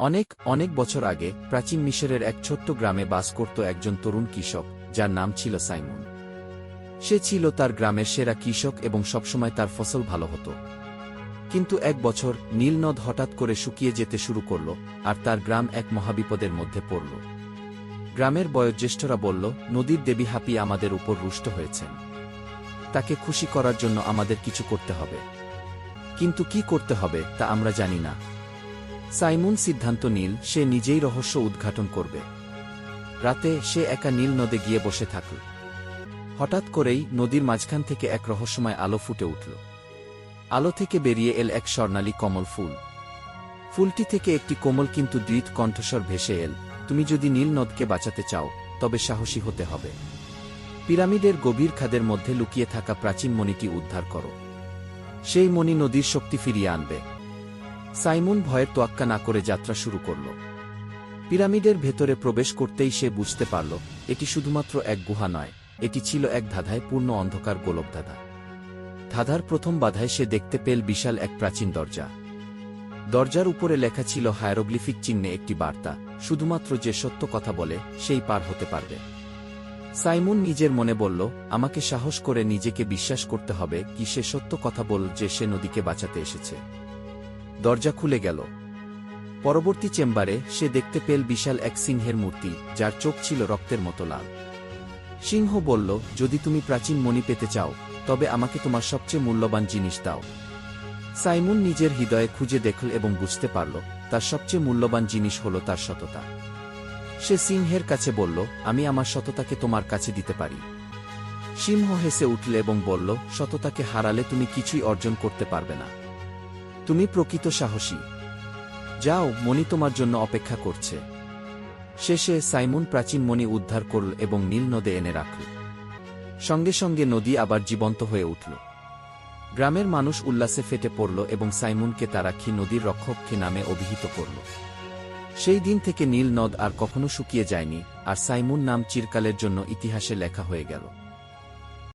অনেক অনেক বছর আগে প্রাচীন মিশরের এক ছোট্ট গ্রামে বাস করত একজন তরুণ কৃষক, যার নাম ছিল সাইমন। সে ছিল তার গ্রামের সেরা কৃষক এবং সবসময় তার ফসল ভালো হতো। কিন্তু এক বছর নীল নদ হঠাৎ করে শুকিয়ে যেতে শুরু করল আর তার গ্রাম এক মহাবিপদের মধ্যে পড়ল। গ্রামের বয়োজ্যেষ্ঠরা বলল, নদীর দেবী হাপি আমাদের উপর রুষ্ট হয়েছেন। তাকে খুশি করার জন্য আমাদের কিছু করতে হবে। কিন্তু কি করতে হবে তা আমরা জানি না। সাইমুন সিদ্ধান্ত নীল, সে নিজেই রহস্য উদ্ঘাটন করবে। রাতে সে একা নীল নদে গিয়ে বসে থাকল। হঠাৎ করেই নদীর মাঝখান থেকে এক রহস্যময় আলো ফুটে উঠল। আলো থেকে বেরিয়ে এল এক স্বর্ণালী কমল ফুল। ফুলটি থেকে একটি কোমল কিন্তু দৃঢ় কণ্ঠস্বর ভেসে এল, তুমি যদি নীল নদকে বাঁচাতে চাও, তবে সাহসী হতে হবে। পিরামিডের গভীর খাদের মধ্যে লুকিয়ে থাকা প্রাচীন মণিটি উদ্ধার করো। সেই মণি নদীর শক্তি ফিরিয়ে আনবে। সাইমন ভয়ের তোয়াক্কা না করে যাত্রা শুরু করল। পিরামিডের ভেতরে প্রবেশ করতেই সে বুঝতে পারল, এটি শুধুমাত্র এক গুহা নয়, এটি ছিল এক ধাঁধায় পূর্ণ অন্ধকার গোলক গোলকধাঁধা ধাঁধার প্রথম বাধায় সে দেখতে পেল বিশাল এক প্রাচীন দরজা। দরজার উপরে লেখা ছিল হায়ারোগ্লিফিক চিহ্নে একটি বার্তা, শুধুমাত্র যে সত্য কথা বলে, সেই পার হতে পারবে। সাইমন নিজের মনে বলল, আমাকে সাহস করে নিজেকে বিশ্বাস করতে হবে কি সে সত্য কথা বল যে সে নদীকে বাঁচাতে এসেছে। দরজা খুলে গেল। পরবর্তী চেম্বারে সে দেখতে পেল বিশাল এক সিংহের মূর্তি, যার চোখ ছিল রক্তের মতো লাল। সিংহ বলল, যদি তুমি প্রাচীন মণি পেতে চাও, তবে আমাকে তোমার সবচেয়ে মূল্যবান জিনিস দাও। সাইমন নিজের হৃদয়ে খুঁজে দেখল এবং বুঝতে পারল, তার সবচেয়ে মূল্যবান জিনিস হল তার সততা। সে সিংহের কাছে বলল, আমি আমার সততাকে তোমার কাছে দিতে পারি। সিংহ হেসে উঠল এবং বলল, সততাকে হারালে তুমি কিছুই অর্জন করতে পারবে না। তুমি প্রকৃত সাহসী। যাও, মণি তোমার জন্য অপেক্ষা করছে। শেষে সাইমন প্রাচীন মণি উদ্ধার করল এবং নীল নদে এনে রাখল। সঙ্গে সঙ্গে নদী আবার জীবন্ত হয়ে উঠল। গ্রামের মানুষ উল্লাসে ফেটে পড়ল এবং সাইমুনকে তারাক্ষী নদীর রক্ষককে নামে অভিহিত করল। সেই দিন থেকে নীল নদ আর কখনো শুকিয়ে যায়নি, আর সাইমুন নাম চিরকালের জন্য ইতিহাসে লেখা হয়ে গেল।